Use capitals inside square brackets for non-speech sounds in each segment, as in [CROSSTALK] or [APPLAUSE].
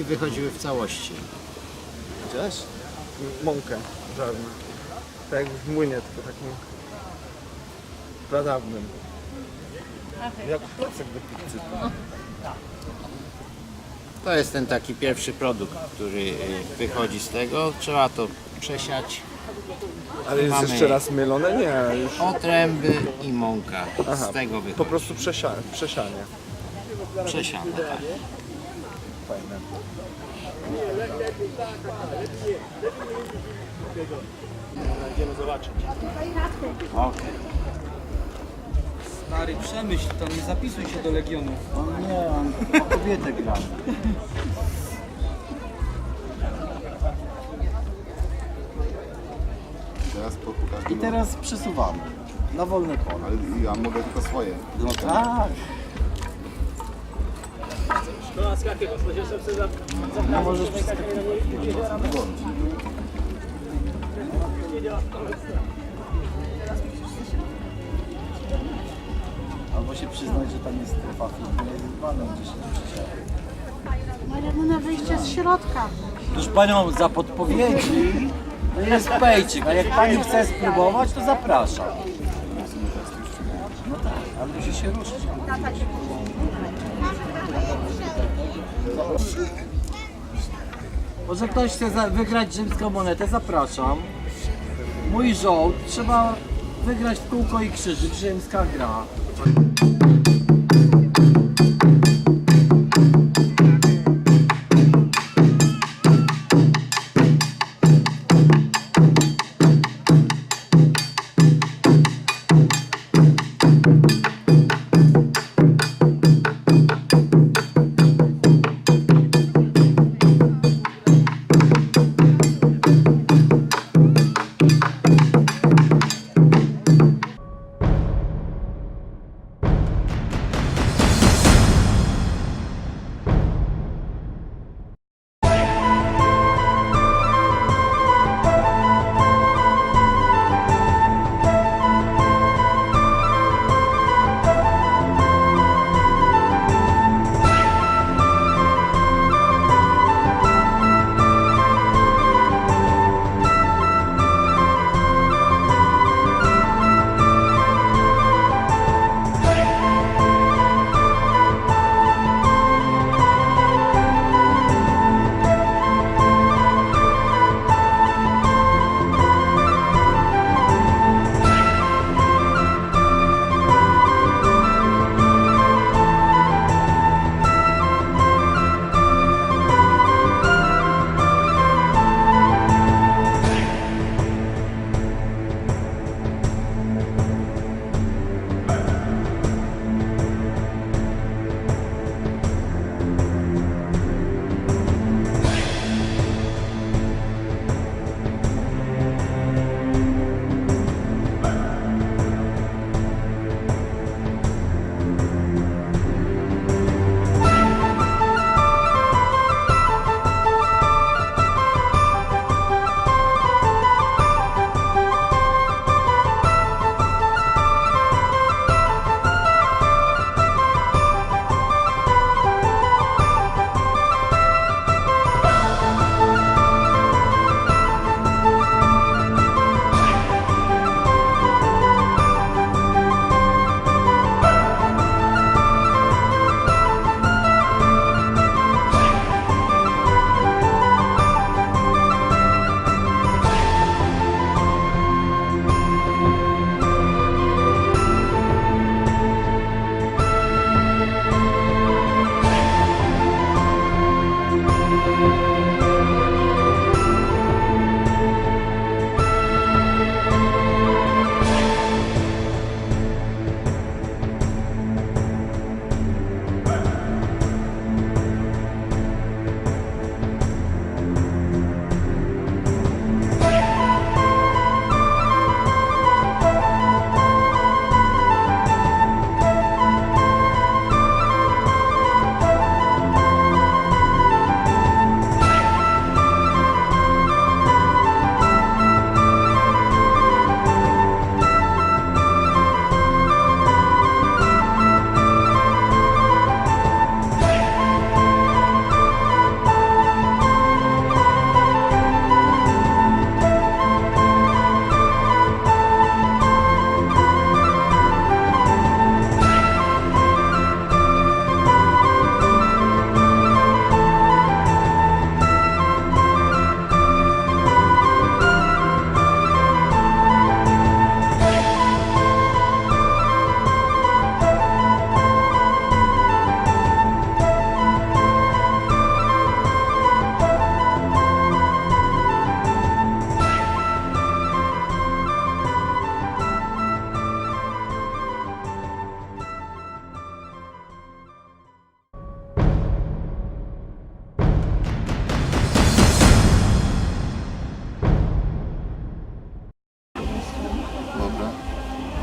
i wychodziły w całości. Widziałeś? Mąkę żarną. Tak jak w młynie, tylko taką pradawnym. Jak placek do pizzy. To jest ten taki pierwszy produkt, który y, wychodzi z tego. Trzeba to przesiać. Ale jest Mamy- jeszcze raz mylone? Nie, już Otręby i mąka. Aha, Z tego po wychodzi. prostu przesia przesianie. Przesiane, tak. Fajne. Stary, przemyśl to, nie zapisuj się do Legionów. On nie, on o kobietę gra. Teraz I teraz przesuwamy na wolne pole. Ale ja mogę tylko swoje. No tak. No możesz. Albo się przyznać, że tam jest strefa filmowana, gdzie się przysiada. Ale na wyjście z środka. Proszę Panią, za podpowiedzi to jest pejcik, a jak Pani chce spróbować, to zapraszam. No tak, ale musi się ruszyć. Może ktoś chce wygrać rzymską monetę, zapraszam. Mój żołd, trzeba wygrać w kółko i krzyżyk, rzymska gra.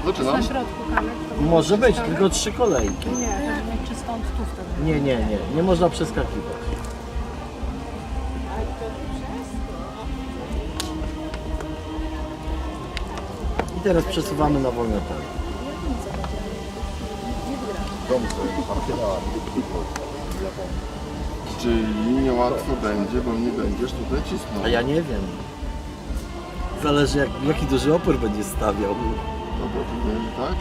Jest na środku kamer. To Może być, tylko trzy kolejki. Nie, żeby mieć czystą stówkę. Nie, nie, nie. Nie można przeskakiwać. I teraz przesuwamy na wolne pole. Czyli niełatwo będzie, bo nie będziesz tutaj cisnął. A ja nie wiem. Zależy jak, jaki duży opór będzie stawiał. Dobra, tak?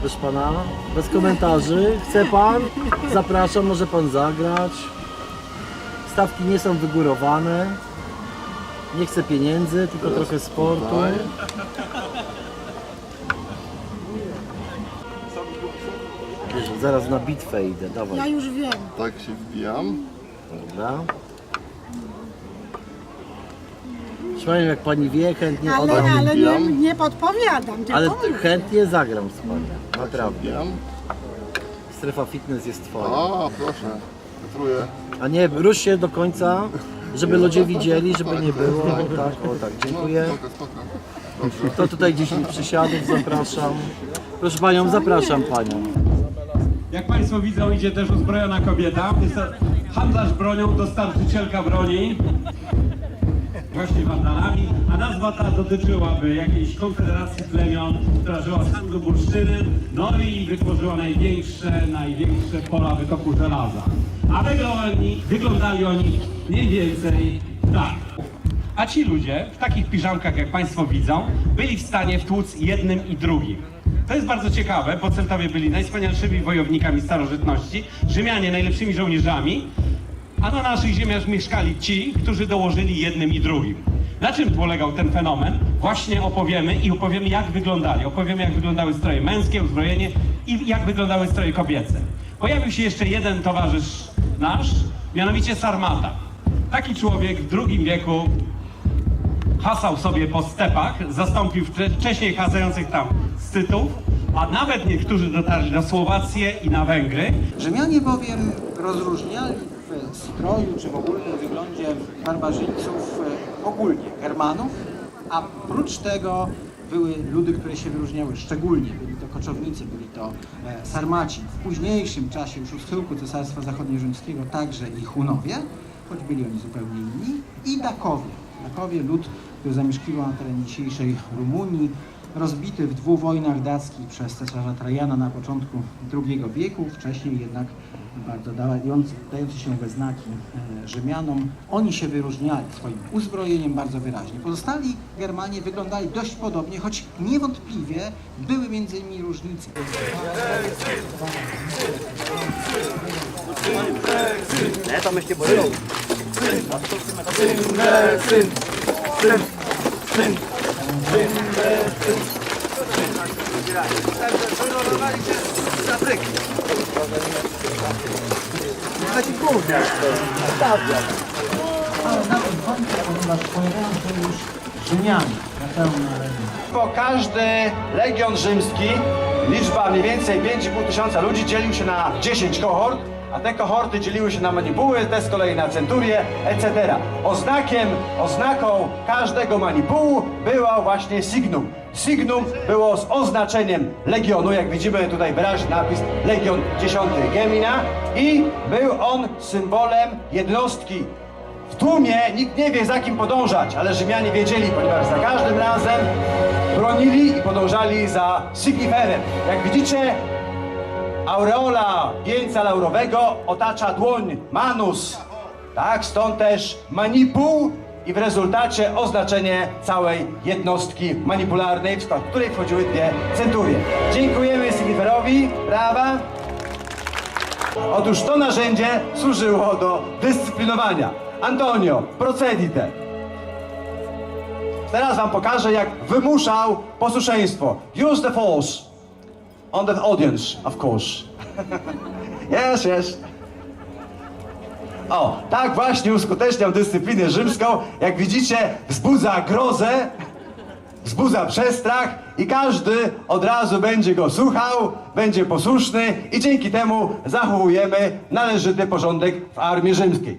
Proszę pana, bez komentarzy. Chce pan? Zapraszam, może pan zagrać. Stawki nie są wygórowane. Nie chcę pieniędzy, tylko trochę sportu. Tutaj. Wiesz, zaraz na bitwę idę, Ja dawaj. już wiem. Tak się wbijam. Dobra. Panią, jak pani wie, chętnie Ale, oddam. ale nie, nie podpowiadam, Ale chętnie zagram z panią. Naprawdę. Strefa fitness jest twoja. O, proszę. Wytruję. A nie, rusz się do końca, żeby ludzie widzieli, żeby nie było. Tak, o tak, No, dziękuję. spoko, spoko. Dobrze. To tutaj 10 przysiadów zapraszam. Proszę panią, zapraszam panią. Jak Państwo widzą, idzie też uzbrojona kobieta. Jest to handlarz bronią, dostarczycielka broni. Właśnie wandalami, a nazwa ta dotyczyłaby jakiejś konfederacji plemion, która żyła z handlu bursztynem, no i wytworzyła największe, największe pola wykopu żelaza. A wyglądali, wyglądali oni mniej więcej tak. A ci ludzie, w takich piżamkach jak Państwo widzą, byli w stanie wtłuc jednym i drugim. To jest bardzo ciekawe, bo Celtowie byli najwspanialszymi wojownikami starożytności, Rzymianie najlepszymi żołnierzami, a na naszych ziemiach mieszkali ci, którzy dołożyli jednym i drugim. Na czym polegał ten fenomen? Właśnie opowiemy i opowiemy jak wyglądali. Opowiemy jak wyglądały stroje męskie, uzbrojenie i jak wyglądały stroje kobiece. Pojawił się jeszcze jeden towarzysz nasz, mianowicie Sarmata. Taki człowiek w II wieku hasał sobie po stepach, zastąpił wcze- wcześniej hasających tam Scytów, a nawet niektórzy dotarli na Słowację i na Węgry. Rzymianie bowiem rozróżniali stroju czy w ogólnym wyglądzie barbarzyńców e, ogólnie Germanów, a prócz tego były ludy, które się wyróżniały szczególnie. Byli to koczownicy, byli to e, Sarmaci. W późniejszym czasie, już u schyłku Cesarstwa Zachodniorzymskiego, także i Hunowie, choć byli oni zupełnie inni, i Dakowie. Dakowie, lud, który zamieszkiwał na terenie dzisiejszej Rumunii, rozbity w dwóch wojnach dackich przez cesarza Trajana na początku II wieku, wcześniej jednak bardzo dający, dający się we znaki e, Rzymianom. Oni się wyróżniali swoim uzbrojeniem bardzo wyraźnie. Pozostali Germanie wyglądali dość podobnie, choć niewątpliwie były między nimi różnice. Ale na tym końcu, ponieważ pojawiają się już każdy legion rzymski, liczba mniej więcej 5,5 tysiąca ludzi, dzielił się na 10 kohort, a te kohorty dzieliły się na manipuły, te z kolei na centurie, etc. Oznakiem, oznaką każdego manipułu była właśnie signum. Signum było z oznaczeniem legionu, jak widzimy tutaj wyraźny napis Legion 10 Gemina i był on symbolem jednostki w tłumie nikt nie wie za kim podążać, ale Rzymianie wiedzieli, ponieważ za każdym razem bronili i podążali za Signiferem. Jak widzicie, aureola wieńca laurowego otacza dłoń manus. Tak, stąd też manipuł i w rezultacie oznaczenie całej jednostki manipularnej, w skład której wchodziły dwie centurie. Dziękujemy Signiferowi. Brawa. Otóż to narzędzie służyło do dyscyplinowania. Antonio, procedite. Teraz wam pokażę, jak wymuszał posłuszeństwo. Use the force. On the audience, of course. [LAUGHS] yes, yes. O, tak właśnie uskuteczniał dyscyplinę rzymską. Jak widzicie, wzbudza grozę, wzbudza przestrach i każdy od razu będzie go słuchał, będzie posłuszny i dzięki temu zachowujemy należyty porządek w armii rzymskiej.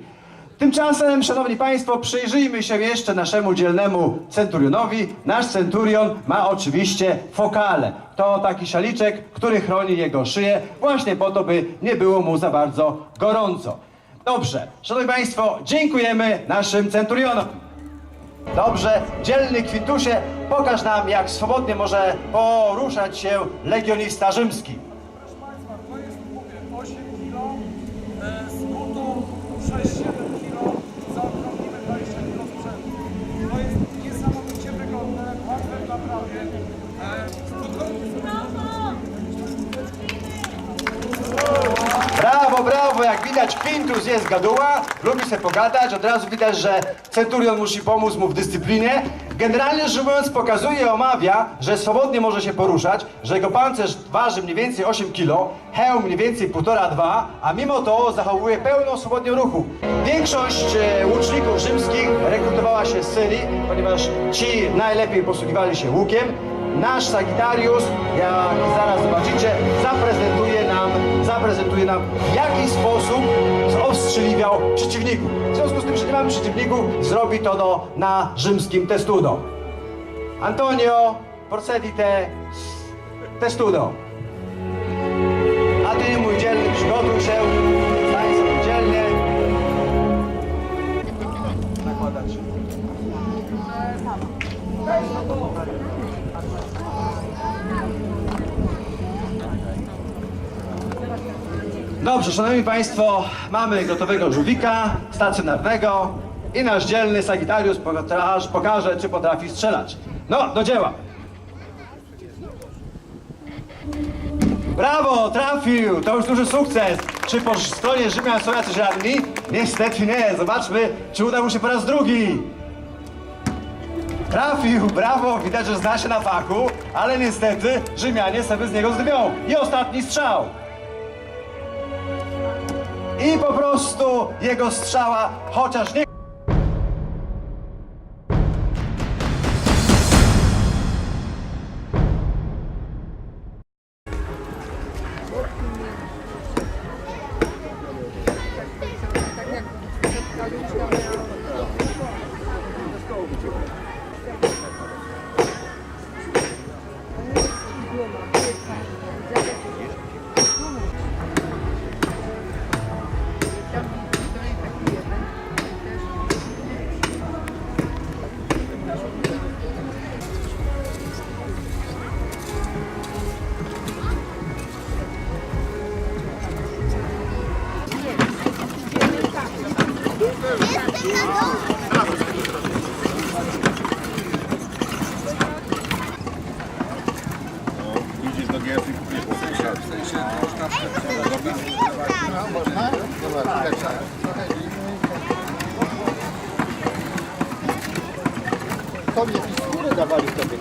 Tymczasem, szanowni państwo, przyjrzyjmy się jeszcze naszemu dzielnemu centurionowi. Nasz centurion ma oczywiście fokale. To taki szaliczek, który chroni jego szyję właśnie po to, by nie było mu za bardzo gorąco. Dobrze, szanowni państwo, dziękujemy naszym centurionom. Dobrze, dzielny Kwintusie, pokaż nam, jak swobodnie może poruszać się legionista rzymski. To jest, mówię, 8 kg e, z butu, 6-7 kg, zaokrąglimy 20 kg sprzętu. To jest niesamowicie wygodne, łatwe w naprawie. E, Brawo, brawo, Quintus jest gaduła, lubi sobie pogadać, od razu widać, że Centurion musi pomóc mu w dyscyplinie. Generalnie rzecz ujmując pokazuje, omawia, że swobodnie może się poruszać, że jego pancerz waży mniej więcej 8 kg, hełm mniej więcej 1,5-2, a mimo to zachowuje pełną swobodnię ruchu. Większość e, łuczników rzymskich rekrutowała się z Syrii, ponieważ ci najlepiej posługiwali się łukiem. Nasz Sagittarius, jak zaraz zobaczycie, zaprezentuje nam, zaprezentuje nam w jaki sposób ostrzeliwiał przeciwników. W związku z tym, że nie mamy przeciwników, zrobi to na rzymskim testudo. Antonio, procedi te testudo. A ty, mój dzielny, przygotuj się, stań sobie dzielnie. Dobrze, szanowni państwo, mamy gotowego żółwika stacjonarnego i nasz dzielny Sagittarius pokaże, pokaże, czy potrafi strzelać. No, do dzieła. Brawo, trafił! To już duży sukces. Czy po stronie Rzymian są jacyś ranni? Niestety nie. Zobaczmy, czy uda mu się po raz drugi. Trafił, brawo, widać, że zna się na fachu, ale niestety Rzymianie sobie z niego zdmią. I ostatni strzał. I po prostu jego strzała, chociaż nie Tobie jakieś skóry dawali wtedy,